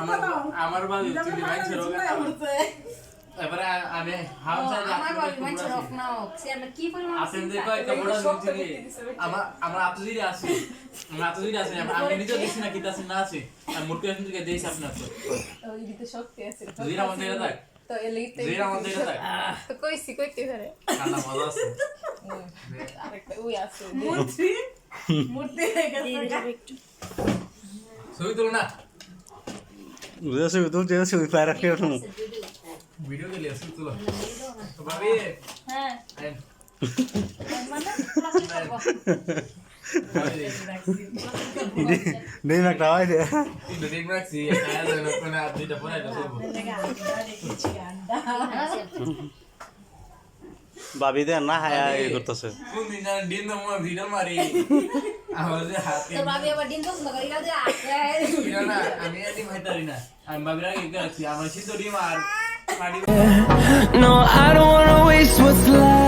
আমার আমার ভাবি মাইছে রোগে এবারে আমি হামসা আমার বাড়ি মাছ রক না সে আমরা কি পরিমাণ আপনাদের কয়েকটা বড় হচ্ছে আমার আমরা আতুজিরে আছি আমরা আতুজিরে আছি আমি নিজে দেখছি না কিতাছি না আছে আমি মুটকে আসুন থেকে দেইছি আপনার তো ওইদিকে শক্তি আছে জিরা মধ্যে এটা তো এলেই জিরা মধ্যে এটা তো কইছি কইতে পারে। ঠান্ডা মজা আছে। আরেকটা ওই আছে। মূর্তি? মূর্তি হয়ে গেছে। একটু। ছবি তুলো না বুঝেছি তুলতে ছবি পায় রাখি ভিডিও কে ছবি তুলো তো ভাবি হ্যাঁ মানে নেই হয় দেখ রাখছি না কোন ভাবি দেন না হায়া এই করতেছে No, I don't wanna waste what's left.